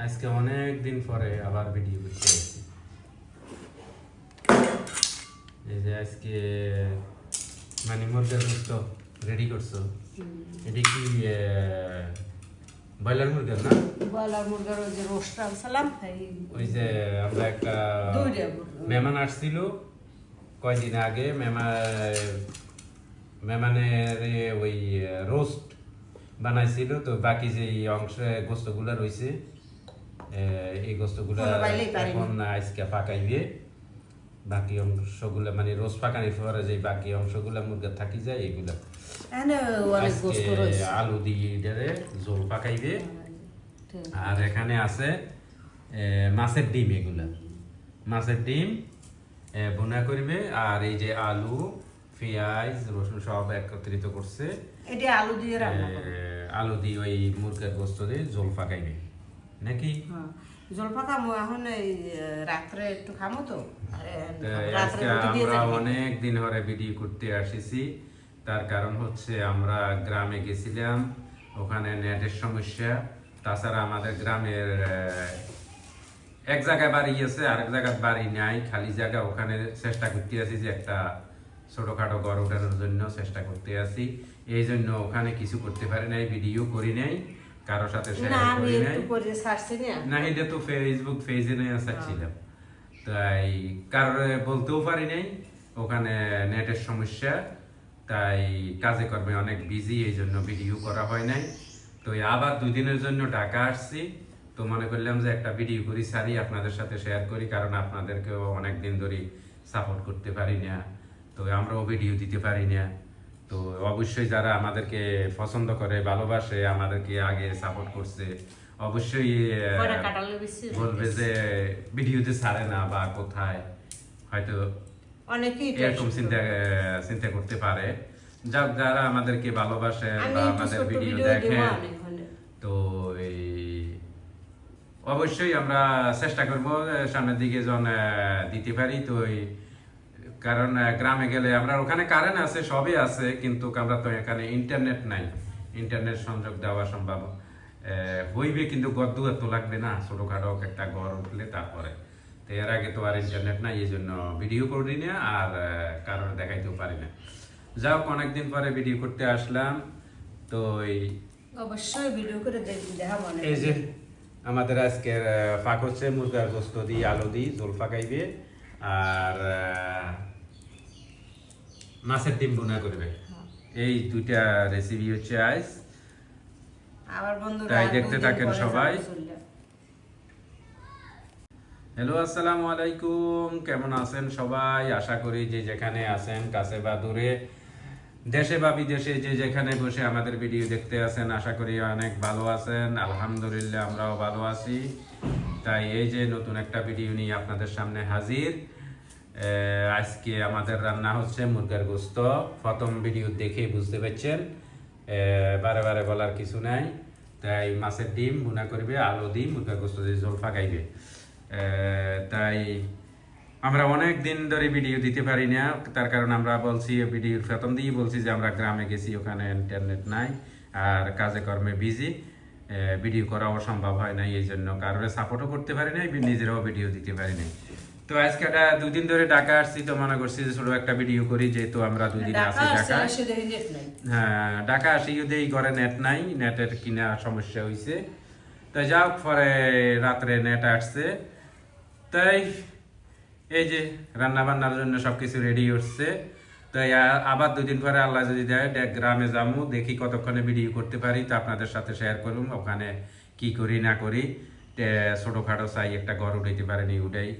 আজকে অনেক দিন পরে আবার ভিডিও করতে এসেছি এই যে আজকে মানে মুরগের গোস্ত রেডি করছ। এটি কি ব্রয়লার মুরগের না? বয়লার মুরগার ওই যে রোস্ট আনছিলাম ওই যে আমরা একটা মেহমান আসছিল কয়দিন আগে মেহমান মেহমানের ওই রোস্ট বানাইছিল তো বাকি যে অংশে গোস্তগুলো রয়েছে এই গোস্তগুলো। এখন আজকে পাকাইবে বাকি অংশগুলো মানে রোজ পাকানির পরে যে বাকি অংশগুলো মুরগা থাকি যায় এগুলা আলু দিয়ে এটারে ঝোল পাকাইবে ঠিক। আর এখানে আছে মাছের ডিম এগুলা। মাছের ডিম ভুনা করবে আর এই যে আলু পেঁয়াজ রসুন সব একত্রিত করছে। এটা আলু দিয়ে আলু দিয়ে ওই মুরগের গোস্ত দিয়ে ঝোল পাকাইবে নাকি? হ্যাঁ। জলপা এখন এই রাত্রে একটু খামো তো। আর, তো আহ, রাত্রে আজকে আমরা অনেক দিন ধরে ভিডিও করতে আসিছি। তার কারণ হচ্ছে আমরা গ্রামে গেছিলাম। ওখানে নেটের সমস্যা। তাছাড়া আমাদের গ্রামের এক জায়গায় বাড়ি আছে আরেক জায়গায় বাড়ি নাই। খালি জায়গা ওখানে চেষ্টা করতে আছি যে একটা ছোটখাটো ঘর ওঠানোর জন্য চেষ্টা করতে আছি এই জন্য ওখানে কিছু করতে পারি নাই ভিডিও করি নাই। কারোর সাথে না শেয়ার করি নাই। করে না। না এটা তো ফেসবুক পেজে নিয়ে আসাচ্ছিলাম তাই কারোর বলতেও পারি নাই ওখানে নেটের সমস্যা। তাই কাজে কর্মে অনেক বিজি এই জন্য ভিডিও করা হয় নাই। তো আবার দুই দিনের জন্য ঢাকা আসছি। তো মনে করলাম যে একটা ভিডিও করি সারি আপনাদের সাথে শেয়ার করি কারণ আপনাদেরকেও অনেক দিন ধরে সাপোর্ট করতে পারি না। তো আমরাও ভিডিও দিতে পারি না। তো অবশ্যই যারা আমাদেরকে পছন্দ করে ভালোবাসে আমাদেরকে আগে সাপোর্ট করছে অবশ্যই বলবে যে ভিডিওতে ছাড়ে না বা কোথায় হয়তো অনেকেই এরকম চিন্তা চিন্তা করতে পারে। যাক যারা আমাদেরকে ভালোবাসে বা আমাদের ভিডিও হলে। তো এই অবশ্যই আমরা চেষ্টা করব সামনের দিকে যখন দিতে পারি। তো এই কারণ গ্রামে গেলে আমরা ওখানে কারেন্ট আছে সবই আছে কিন্তু আমরা তো এখানে ইন্টারনেট নাই। ইন্টারনেট সংযোগ দেওয়া সম্ভব। হইবে কিন্তু গদ দুয়ার তো লাগবে না ছোটখাটো একটা ঘর উঠলে তারপরে। তো এর আগে তো আর ইন্টারনেট নাই এই জন্য ভিডিও করি না আর কারোর দেখাইতেও পারি না। যাও অনেকদিন পরে ভিডিও করতে আসলাম তো এই অবশ্যই ভিডিও করে দেখবি এই যে আমাদের আজকের পাক হচ্ছে মুরগার গোস্ত দিয়ে আলু দিয়ে ঝোল পাকাইবে। আর মাছের ডিম বোনা করবে এই দুইটা রেসিপি হচ্ছে আজ আবার বন্ধুরা তাই দেখতে থাকেন সবাই। হ্যালো আসসালামু আলাইকুম। কেমন আছেন সবাই? আশা করি যে যেখানে আছেন কাছে বা দূরে। দেশে বা বিদেশে যে যেখানে বসে আমাদের ভিডিও দেখতে আছেন আশা করি অনেক ভালো আছেন। আলহামদুলিল্লাহ আমরাও ভালো আছি। তাই এই যে নতুন একটা ভিডিও নিয়ে আপনাদের সামনে হাজির। আজকে আমাদের রান্না হচ্ছে মুরগার গোস্ত। প্রথম ভিডিও দেখে বুঝতে পারছেন। বারে বারে বলার কিছু নাই। তাই মাছের ডিম বুনা করবে, আলু দিয়ে মুরগার গোস্ত দিয়ে ঝোল ফাঁকাইবে। তাই আমরা অনেক দিন ধরে ভিডিও দিতে পারি না। তার কারণ আমরা বলছি ভিডিওর প্রথম দিয়েই বলছি যে আমরা গ্রামে গেছি, ওখানে ইন্টারনেট নাই আর কাজে কর্মে বিজি ভিডিও করা অসম্ভব হয় না এই জন্য কারোর সাপোর্টও করতে পারি নাই, নিজেরাও ভিডিও দিতে পারি নাই। তো আজকে একটা দুই দিন ধরে ঢাকা আসছি তো মনে করছি যে ছোট একটা ভিডিও করি যেহেতু আমরা দুই দিন ঢাকা। হ্যাঁ ঢাকা আসি যদি এই ঘরে নেট নাই নেটের কিনা সমস্যা হয়েছে তো যাও পরে রাত্রে নেট আসছে। তাই এই যে রান্না বান্নার জন্য সব কিছু রেডি হচ্ছে। তাই আ- আবার দুদিন পরে আল্লাহ যদি দেয় গ্রামে যাব দেখি কতক্ষণে ভিডিও করতে পারি তো আপনাদের সাথে শেয়ার করুন ওখানে কি করি না করি। তে- ছোটখাটো চাই একটা ঘর উঠাইতে পারেনি উঠাই।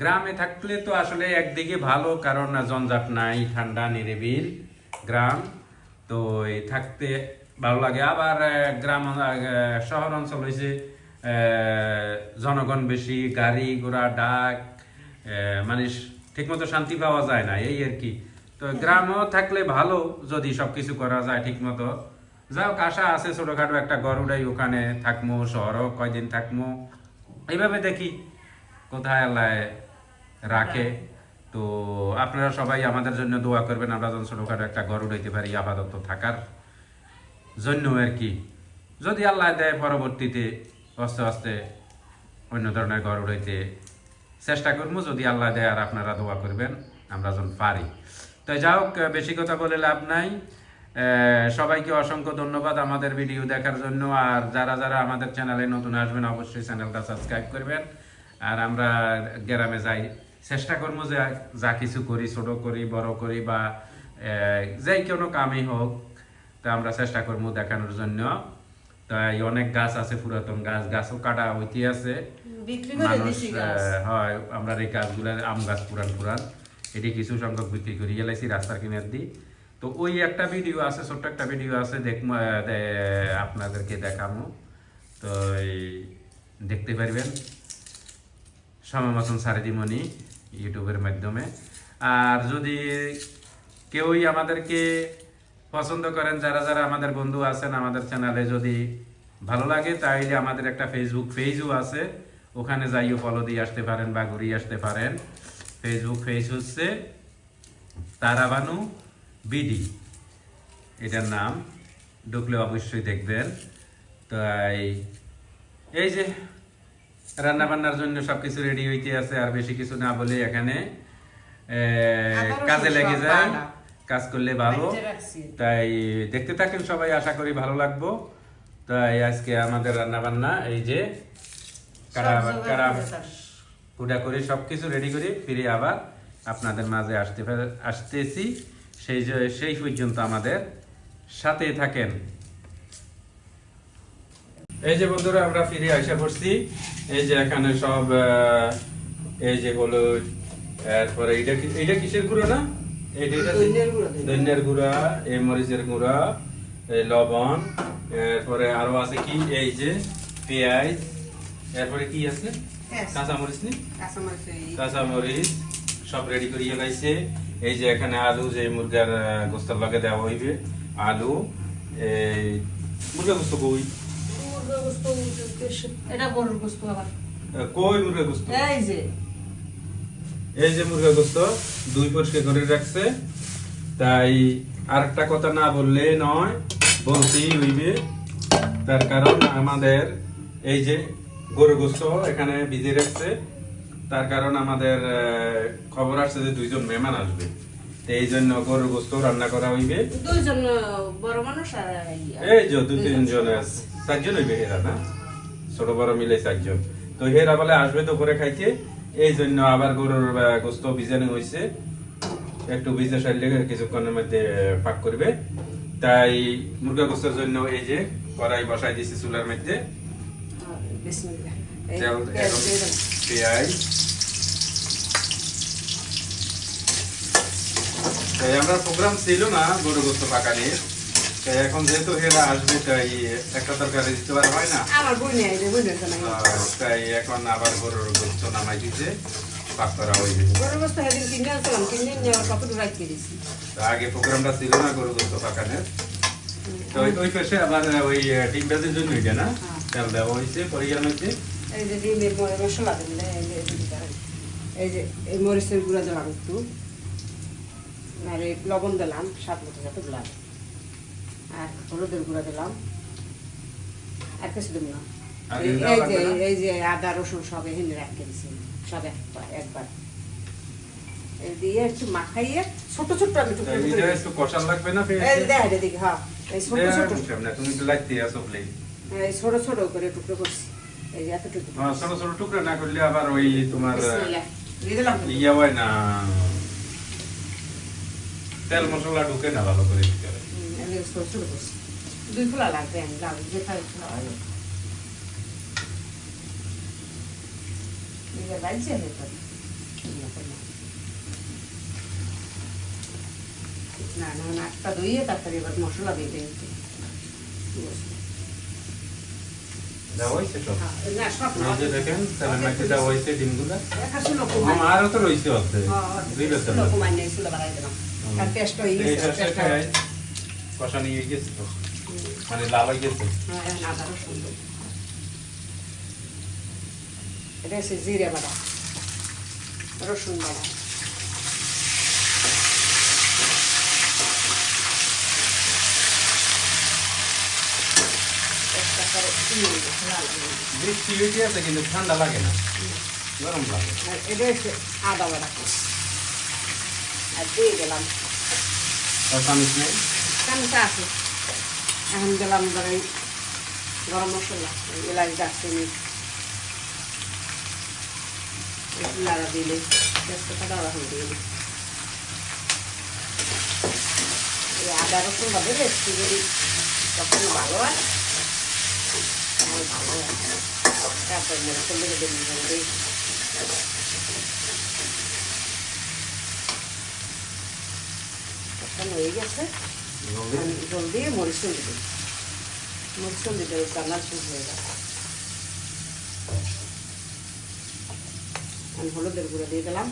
গ্রামে থাকলে তো আসলে একদিকে ভালো কারণ জঞ্জাট নাই ঠান্ডা নিরিবিল গ্রাম। তো এই থাকতে ভালো লাগে। আবার গ্রাম শহর অঞ্চল হয়েছে জনগণ বেশি গাড়ি ঘোড়া ডাক মানে ঠিকমতো শান্তি পাওয়া যায় না এই আর কি। তো গ্রামও থাকলে ভালো যদি সব কিছু করা যায় ঠিকমতো। যাও আশা আছে ছোটোখাটো একটা উঠাই ওখানে থাকমো শহরও কয়দিন থাকমো। এইভাবে দেখি কোথায় আল্লাহ রাখে। তো আপনারা সবাই আমাদের জন্য দোয়া করবেন, আমরা যেন ছোটখাটো একটা ঘর উঠাইতে পারি, আপাতত থাকার জন্য আর কি। যদি আল্লাহ দেয় পরবর্তীতে আস্তে আস্তে অন্য ধরনের ঘর উঠাইতে চেষ্টা করব, যদি আল্লাহ দেয় আর আপনারা দোয়া করবেন, আমরা যখন পারি। তো যাই হোক, বেশি কথা বলে লাভ নাই। সবাইকে অসংখ্য ধন্যবাদ আমাদের ভিডিও দেখার জন্য, আর যারা যারা আমাদের চ্যানেলে নতুন আসবেন, অবশ্যই চ্যানেলটা সাবস্ক্রাইব করবেন। আর আমরা গ্রামে যাই। চেষ্টা করব যে যা কিছু করি ছোট করি বড় করি বা যেই কোনো কামই হোক তা আমরা চেষ্টা করব দেখানোর জন্য। তাই অনেক গাছ আছে পুরাতন গাছ গাছও কাটা হইতে আছে। মানুষ হয় আমরা এই গাছগুলো আম গাছ পুরান পুরান। এটি কিছু সংখ্যক বিক্রি করি এলাইছি রাস্তার কিনার দিই তো ওই একটা ভিডিও আছে ছোট্ট একটা ভিডিও আছে দেখব আপনাদেরকে দেখাবো তো দেখতে পারবেন। সময় মতন সারে দিমনি ইউটিউবের মাধ্যমে। আর যদি কেউই আমাদেরকে পছন্দ করেন, যারা যারা আমাদের বন্ধু আছেন আমাদের চ্যানেলে যদি ভালো লাগে, তাইলে আমাদের একটা ফেসবুক পেজও আছে। ওখানে যাইও ফলো দিয়ে আসতে পারেন বা ঘুরিয়ে আসতে পারেন। ফেসবুক পেজ হচ্ছে তারাবানু বিডি। এটার নাম, ঢুকলে অবশ্যই দেখবেন। তাই, এই যে রান্না বান্নার জন্য সবকিছু রেডি হইতে আছে আর বেশি কিছু না বলে এখানে কাজে লেগে সব যায়। কাজ করলে ভালো। তাই দেখতে থাকেন সবাই আশা করি ভালো লাগবো। তাই আজকে আমাদের রান্না বান্না এই যে কারা সব করে করে সবকিছু রেডি করে ফিরে আবার আপনাদের মাঝে আসতে আসতেছি। সেই সেই পর্যন্ত আমাদের সাথে থাকেন। এই যে বন্ধুরা আমরা ফিরে আসা করছি এই যে এখানে সব এই যে হলুদ এরপরে এটা কি- এটা কিসের গুঁড়ো না? ধনিয়ার গুঁড়ো, এই মরিচের গুঁড়া এই লবণ এরপরে আরও আছে কি? এই যে পেঁয়াজ এরপরে কি আছে? পেঁয়াজ। কাঁচা মরিচ নি? কাঁচামরিচ কাঁচা মরিচ সব রেডি করিয়ে লাইছে। এই যে এখানে আলু যে মুরগার গোস্তের লগে দেওয়া হইবে আলু এই মুরগা গোস্ত কই? মুরগা গোস্ত, এটা গরুর গোস্ত আবার কই মুরগা গোস্ত এই যে। এই যে মুরগা গোস্ত দুই পরিষ্কার করে রাখছে। তাই আরেকটা কথা না বললে নয় বলতেই হইবে। তার কারণ আমাদের এই যে গরু গোস্ত এখানে ভিজে রাখছে তার কারণ আমাদের খবর আসছে যে দুইজন মেহমান আসবে। এই জন্য গরুর গোস্ত রান্না করা হইবে। দুইজন বড় মানুষ এই যে দু তিনজন আছে। চারজন হইবে হেরা না? ছোট বড় মিলে চারজন। তো হেরা বলে আসবে তো করে খাইতে? এই জন্য আবার গরুর গোস্ত ভিজানো হয়েছে একটু ভিজে সাইলে কিছুক্ষণের মধ্যে পাক করবে। তাই মুরগা গোস্তের জন্য এই যে কড়াই বসাই দিছি চুলার মধ্যে। পেঁয়াজ আমরা প্রোগ্রাম ছিল না গরু গোস্ত পাকা নিয়ে এখন যেহেতু হেরা আসবে তাই একটা তরকারি দিতে পারা হয় না। আমার বই নেই যে বই নেই তাই এখন আবার গরুর গোস্ত নামাই দিতে আগে প্রোগ্রামটা ছিল না গরু গোস্ত পাকানের। তো ওই- পাশে আবার ওই ডিম ভাজির জন্য এটা না? হ্যাঁ। তেল দেওয়া হয়েছে এই যে ডিমের মরে মশলা এই যে এই এই যে এই মরিচের গুঁড়া দিলাম একটু আর এই লবণ দিলাম স্বাদ মতো যাতে দিলাম আর হলুদের গুঁড়া দিলাম। আর কিছু দিব না এই যে এই যে আদা রসুন সব এখানে রাখতে দিছি সব একবার একবার। দিয়ে একটু মাখাইয়ে ছোট ছোট আমি টুকরো তাই একটু কষার লাগবে না এই যে দেখি হ্যাঁ এই ছোট ছোট। তুমি একটু লাগতে আসো প্লেট এই ছোট ছোট করে টুকরো করছি। এই এতটুকু। হ্যাঁ, ছোট ছোট টুকরা না করলে আবার ওই তোমার। ইয়ে হয় না। তেল মশলা ঢুকে না ভালো করে ভিতরে। হুম, আমি ছোট ছোট করছি। দুই ফুলা লাগবে আমি লাউ যেটা ফুলা। হয় নিজের না না না একটা ধুইয়ে তারপরে এবার মশলা দিয়ে দিই। দেওয়া হয়েছে সব? না সব এই যে দেখেন তেলের মধ্যে দেওয়া হয়েছে ডিমগুলা? দেখাশুনো আমারও তো রয়েছে হয়ে কষা নিয়ে গেছে তো। মানে লাল হয়ে গেছে হ্যাঁ দেব। এটা হচ্ছে জিরে রসুন বৃষ্টি হয়ে হয়ে আছে কিন্তু ঠান্ডা লাগে না। গরম লাগে। এটা হচ্ছে আদা বাটা। আর দিয়ে গেলাম চামচা আছে। এখন গেলাম ধরে গরম মশলা, এলাচ, দারচিনি। লাড়া দিলে তেজপাতা দেওয়া দিয়ে দিই এই আদা রসুন হবে একটু যদি তখন ভালো হয় ভালো হয়। তারপর তখন হয়ে গেছে। জল দিয়ে মরিচ দিবে মরিচ দিতে রান্নার শুরু হয়ে যাবে আমি হলুদের গুঁড়ো দিয়ে দিলাম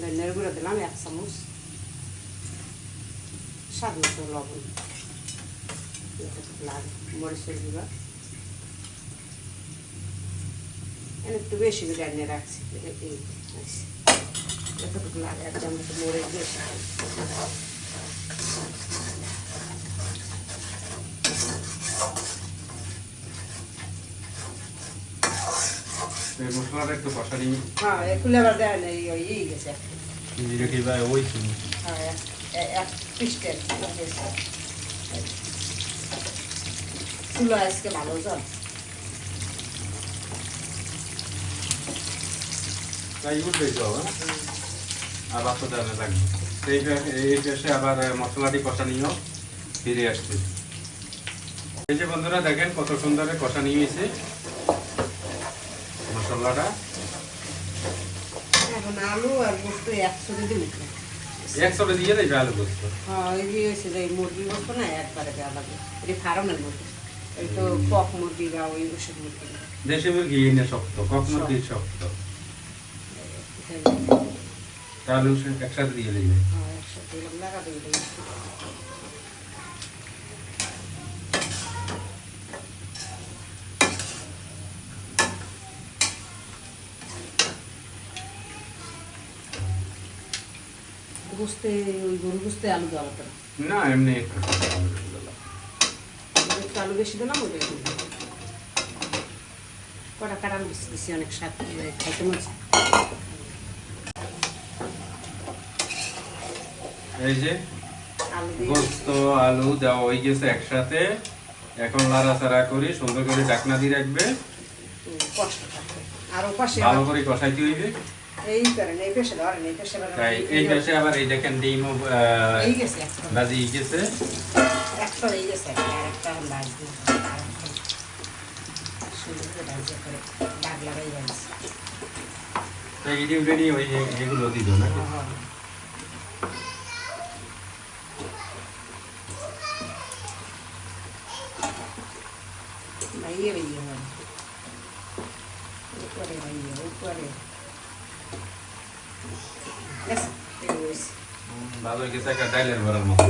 ধনিয়ার গুঁড়ো দিলাম এক চামচ স্বাদ মতো লবণ লাগে মরিচের গুঁড়ো একটু বেশি করে রাখছি এতটুকু লাগে এক চামচ বেশি এই মশলাটা একটু কষা হ্যাঁ এগুলো আবার দেয় না এই এই গেছে। জিরে কি ভাই ওই হ্যাঁ এক- পিস্টের চুলো আজকে ভালো জল। তাই উঠবে তো আবার তো দেওয়া লাগবে। এই এই পেশে আবার মশলাটি কষা নিয়েও ফিরে আসছে। এই যে বন্ধুরা দেখেন কত সুন্দর কষা নিয়েছে। মশলাটা। এখন আলু আর গোস্ত একসাথে দিন একসাথে দিয়ে দেবে আলু পোস্ত? হ্যাঁ এই যে হয়েছে যে মুরগি গোস্ত না একবারে লাগে এটি ফার্মের মুরগি। এই তো কক মুরগি বা ওই ওষুধ মুরগি। দেশি মুরগি এনে শক্ত কক মুরগি শক্ত। আলু একসাথে দিয়ে দেবে। হ্যাঁ একসাথে লাগা দিয়ে দিলাম। গুস্তে ওই গরু গুস্তে আলু দেওয়া লাগবে না। এমনি একটু আলু বেশি দিলাম একটু কটা বেশি বেশি অনেক স্বাদ খাইতে মজা এই যে গোস্ত আলু দেওয়া হয়ে গেছে একসাথে এখন লাড়াচাড়া করি সুন্দর করে ঢাকনা দিয়ে রাখবে। ভালো করে কষাইতে হইবে। তাই এই পাশে আবার এই দেখেন ডিম ভাজি গেছে। এই গেছে আর একটা লাগবে সুন্দর করে ভাজি করে দাগ লাগাই যাচ্ছে তাই ইডি উডি ওই এগুলো দিল না ভাইয়ে ভাইয়ে হবে উপরে ভাইয়ে উপরে গেছে এই হয়েছে। ভালো গেছে একটা ডাইলের মতো।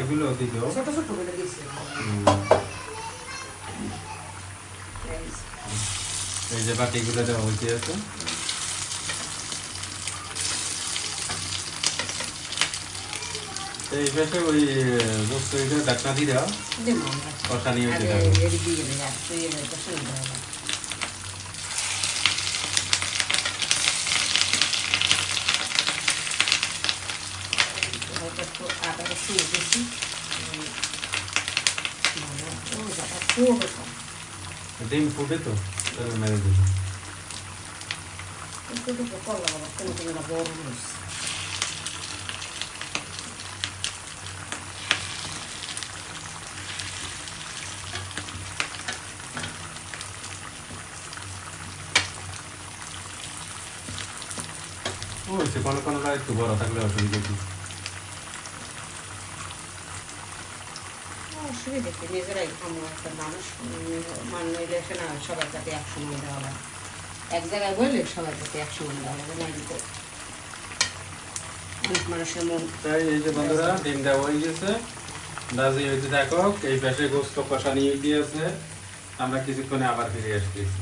এগুলো দিল। ছোট ছোট করে দিয়েছে। এই যে বাটিগুলো দেওয়া হইতে আছে এই পাশে ওই গোস্ত এটা ঢাকনা দিয়ে দেওয়া। কষা নিয়ে হইতে আগে থাকবে এর দিয়ে দেবে আর তুই এর তো সুন্দর হবে হয়তো একটু আদা রসুন বেশি উম, ভালো। ও বাবা, খুব কম। ডিম ফুটে তো তাহলে মেরে দেবে। কোনো কোনো একটু বড় থাকলে অসুবিধা কি? অসুবিধা কি নিজেরাই খামো একটা মানুষ হইলে সে না সবার যাতে একসঙ্গে দেওয়া লাগে এক জায়গায় বললে সবার যাতে একসঙ্গে দেওয়া লাগে না দিতে। অনেক মানুষের মন। তাই এই যে বন্ধুরা দেওয়া হয়ে গেছে। দাজি থাকো এই পাশে গোস্ত কষা নিয়ে দিয়েছে আমরা কিছুক্ষণে আবার ফিরে আসতেছি।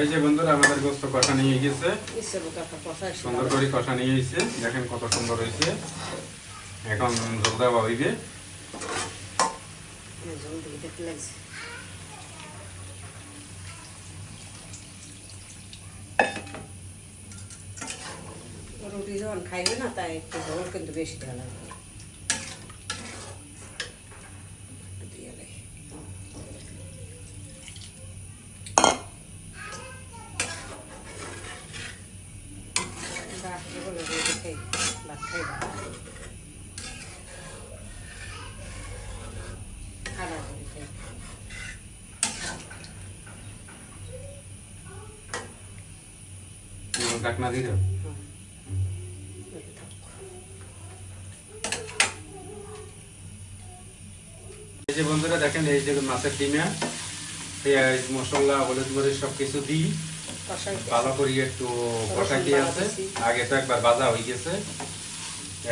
এই যে বন্ধুরা আমাদের গোস্ত কষা নিয়ে গেছে। সুন্দর করে কষা নিয়ে দেখেন কত সুন্দর হয়েছে। এখন জল দেওয়া হইবে। এই জল দিয়ে দেখতে লাগছে রুটি যখন খাইবে না তাই একটু জল কিন্তু বেশি দেওয়া লাগবে দিয়ে দেয়। বাকি বলে রুটি খাই ভাত খাই না। দিয়ে। এই যে বন্ধুরা দেখেন এই যে মাছের ডিমা পেঁয়াজ মশলা হলুদ মরিচ সব কিছু দিই। ভালো করে একটু কষাই দিয়ে আছে। আগে তো একবার ভাজা হয়ে গেছে।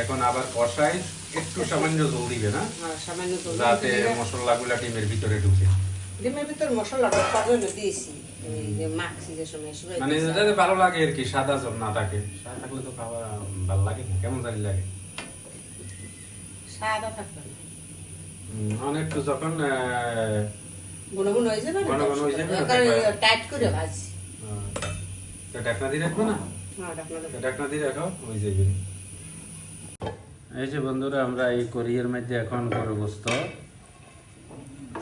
এখন আবার কষাই একটু সামান্য জল দিবে না? হ্যাঁ, সামান্য জল যাতে মশলাগুলা ডিমের ভিতরে ঢুকে। ডিমের ভিতর মশলাটা কজন দিয়েছি। মানে যাতে ভালো লাগে আর কি সাদা জল না থাকে। সাদা থাকলে তো খাওয়া ভালো লাগে না কেমন জানি লাগে। সাদা থাকবে না। উম, যখন গুনো হয়ে যাবে না ঘন হয়ে যাবে টাইট করে ভাজি তো ডাকনা দিয়ে রাখব না? হ্যাঁ। তো ডাকনা দিয়ে রাখো ওই যাবে। এই যে বন্ধুরা আমরা এই কোরিয়ার মধ্যে এখন গরু গোস্ত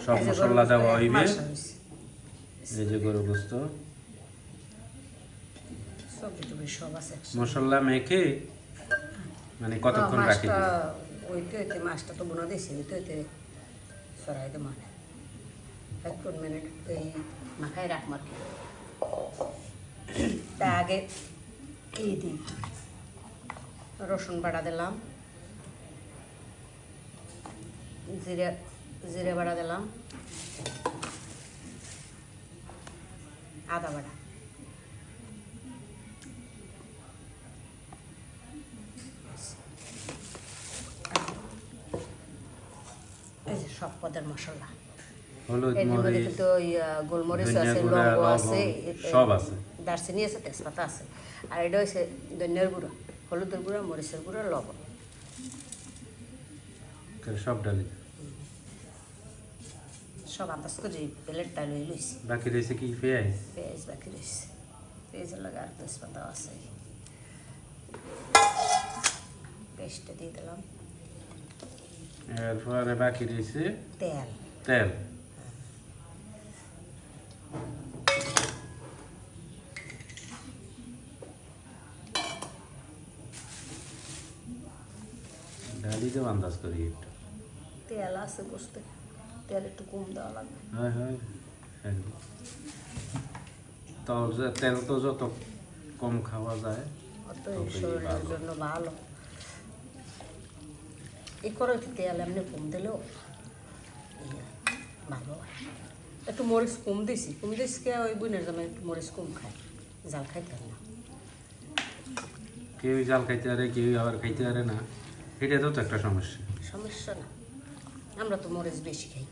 সব মশলা দেওয়া হইবে। এই যে গরু গোস্ত। মশলা মেখে মানে কতক্ষণ হ্যাঁ, রাখি মাছটা ওইতে ওইতে মাছটা তো বোনা দিয়েছি ওইতে ওইতে সরাই দে মানে এক মিনিট এই মাখায় রাখ মার তা আগে এই দিই। রসুন বাটা দিলাম। জিরে জিরে বাটা দিলাম আদা বাটা এই যে সব পদের মশলা। কিন্তু গোলমরিচ আছে লবঙ্গ লবঙ্গ, আছে সব আছে। দারচিনি আছে তেজপাতা আছে। আর এটা হচ্ছে ধনিয়ার গুঁড়ো হলুদের গুঁড়ো মরিচের গুঁড়ো লবণ। সব ডালি সব আন্দাজ করে প্লেটটা লই লইছি। বাকি রয়েছে কি পেঁয়াজ? পেঁয়াজ বাকি রয়েছে পেঁয়াজের লাগে আর তেজপাতা আছে। পেস্টটা দিয়ে দিলাম। এরপরে বাকি রয়েছে তেল। তেল। ডালি দেব আন্দাজ করি একটু। তেল আছে বসতে। তেল একটু কম দেওয়া লাগবে হয় হয় তেল তো যত কম খাওয়া যায় শরীরের জন্য ভালো করে তেল এমনি কম দিলেও ভালো। একটু মরিচ কম দিছি কম দিছি কে ওই বোনের জন্য একটু মরিচ কম খায় জাল খাইতে না কেউ জাল খাইতে পারে কেউ আবার খাইতে পারে না এটা তো একটা সমস্যা সমস্যা না আমরা তো মরিচ বেশি খাই।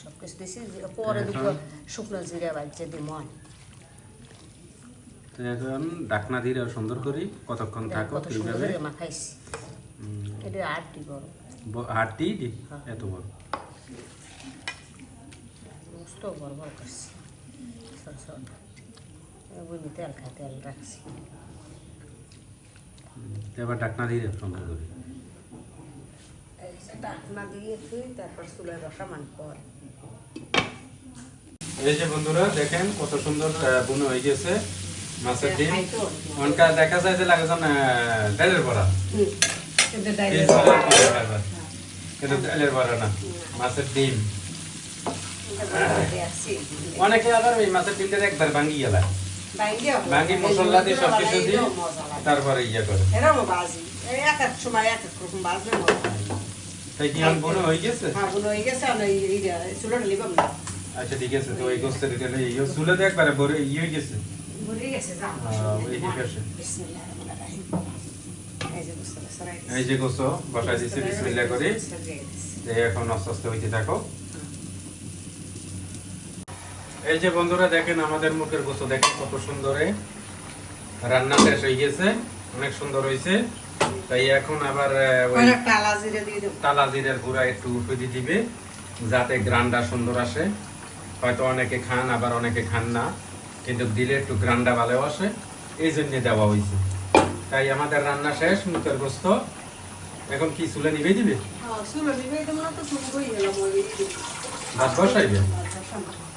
সব কিছু দিছি পরে দুটো শুকনো জিরা বাজছে দিই মন তো এখন ডাকনা দিয়ে সুন্দর করি কতক্ষণ থাকো এইভাবে মাখাইছি। এটা আটটি বড়। হাটটি হ্যাঁ। এত বড়। মস্ত বড় বড় করছি। ছোট তেল খাই তেল রাখছি। এবার ডাকনা দিয়ে সুন্দর করি। ঢাকনা দিয়ে তুই তারপর চুলের রসা মান পর। এই যে বন্ধুরা দেখেন কত সুন্দর বুনো হয়ে গেছে মাছের ডিম। অনকা দেখা যায় যে লাগে যেন, ডালের বড়া। কিন্তু ডালের বড়া। না মাছের ডিম। অনেকে আবার ওই মাছের ডিমটা একবার ভাঙ্গি গেলা। ভাঙ্গি মশলা দিয়ে সবকিছু দিয়ে তারপরে ইয়ে করে। এরকম বাজি এক এক সময় এক এক রকম বাজলে মজা। তাই কি আমার বুনো হয়ে গেছে? হ্যাঁ বুনো হয়ে গেছে আর এই এই চুলোটা লিবাম না। আচ্ছা ঠিক আছে তো ওই গোস্তের এটা ইয়ে চুলে একবারে বড় ইয়ে হয়ে গেছে। বুড়ে গেছে যা হ্যাঁ, ওই ঠিক আছে। বিসমিল্লাহির রহমানির রহিম। এই যে বুঝতে পারছ, রাইট। এই যে গোস্ত বসাই দিচ্ছি বিসমিল্লা করে। যে এখন আস্তে আস্তে হইতে থাকো। এই যে বন্ধুরা দেখেন আমাদের মুখের গোস্ত দেখেন কত সুন্দরে। রান্না শেষ হয়ে গেছে অনেক সুন্দর হয়েছে। তাই এখন আবার দিয়ে জিরের গুঁড়া একটু উপরে দিবে যাতে গ্রানটা সুন্দর আসে। হয়তো অনেকে খান আবার অনেকে খান না কিন্তু দিলে একটু গ্রানটা ভালো আসে। এই জন্য দেওয়া হয়েছে। তাই আমাদের রান্না শেষ মুখের গোস্ত। এখন কি চুলে নিবে দিবে? ওই ভাত বসাইবে?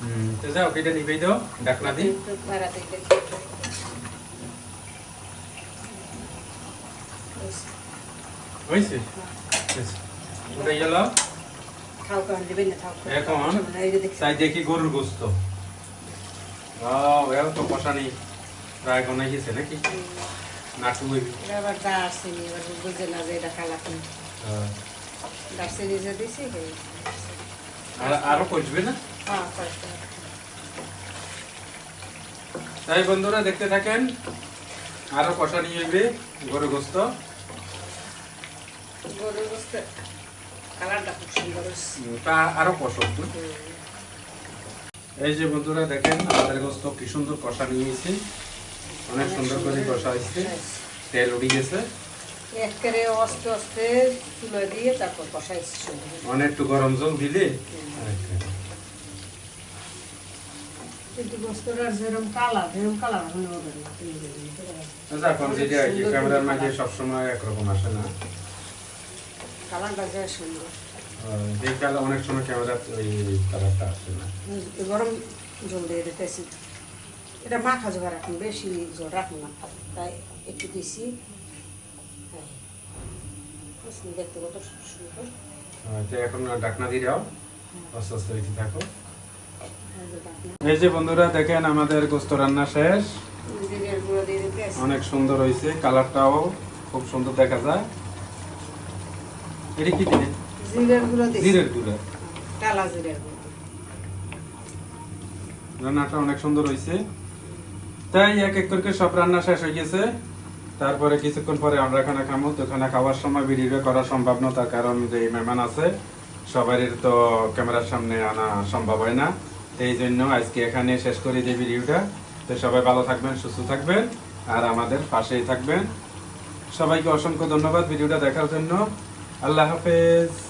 হুম তো যাও কেটে নিবে দাও ডাকনা দি। হয়েছে? ওটা গেল খাও কারণ দিবেন না খাও এখন এই যে দেখছি তাই দেখি গরুর গোস্ত। এও তো কষা নেই। প্রায় গনাই গেছে নাকি? নাটু হইবে এটা আবার এবার বুঝে না যে এটা খালা কোন হ্যাঁ। যে দিছি আর আরও কষবে না? হ্যাঁ তাই বন্ধুরা দেখতে থাকেন। আরও কষা নিয়ে হইবে গরু গোস্ত। গরুর গোস্তে কালারটা খুব সুন্দর হয়েছে। আরও কষক এই যে বন্ধুরা দেখেন আমাদের গোস্ত কি সুন্দর কষা নিয়েছি। অনেক সুন্দর করে কষা হয়েছে। তেল গেছে। একেবারে অস্তে অস্তে তুলে দিয়ে তারপর কষাইছি অনেক একটু গরম জল দিলে? কিন্তু গোস্তটার যেরকম কালার সেরকম কালার হলে হবে না আচ্ছা এখন যেটা ক্যামেরার মাঝে সবসময় একরকম আসে না। কালারটা যে সুন্দর। অনেক সময় ক্যামেরা ওই কালারটা আসে না। এই গরম জল দিয়ে দিতেছি। এটা মাখা জোগা রাখুন বেশি জল রাখুন না। তাই একটু দিছি। হ্যাঁ। দেখতে কত সুন্দর। এখন ডাকনা দিয়ে দাও। আস্তে আস্তে হইতে থাকো। এই যে ডাকনা। এই যে বন্ধুরা দেখেন আমাদের গোস্ত রান্না শেষ। অনেক সুন্দর হয়েছে। কালারটাও খুব সুন্দর দেখা যায়। এটা কি দিলে জিরের গুঁড়ো দিছি। জিরের গুঁড়া। কালা জিরের গুঁড়ো। রান্নাটা অনেক সুন্দর হয়েছে তাই এক এক করে সব রান্না শেষ হয়ে গেছে। তারপরে কিছুক্ষণ পরে আমরা খানা খামো। তো খানা খাওয়ার সময় ভিডিও করা সম্ভব না তার কারণ যে মেহমান আছে সবারই তো ক্যামেরার সামনে আনা সম্ভব হয় না। এই জন্য আজকে এখানে শেষ করি যে ভিডিওটা তো সবাই ভালো থাকবেন সুস্থ থাকবেন আর আমাদের পাশেই থাকবেন। সবাইকে অসংখ্য ধন্যবাদ ভিডিওটা দেখার জন্য। আল্লাহ হাফেজ।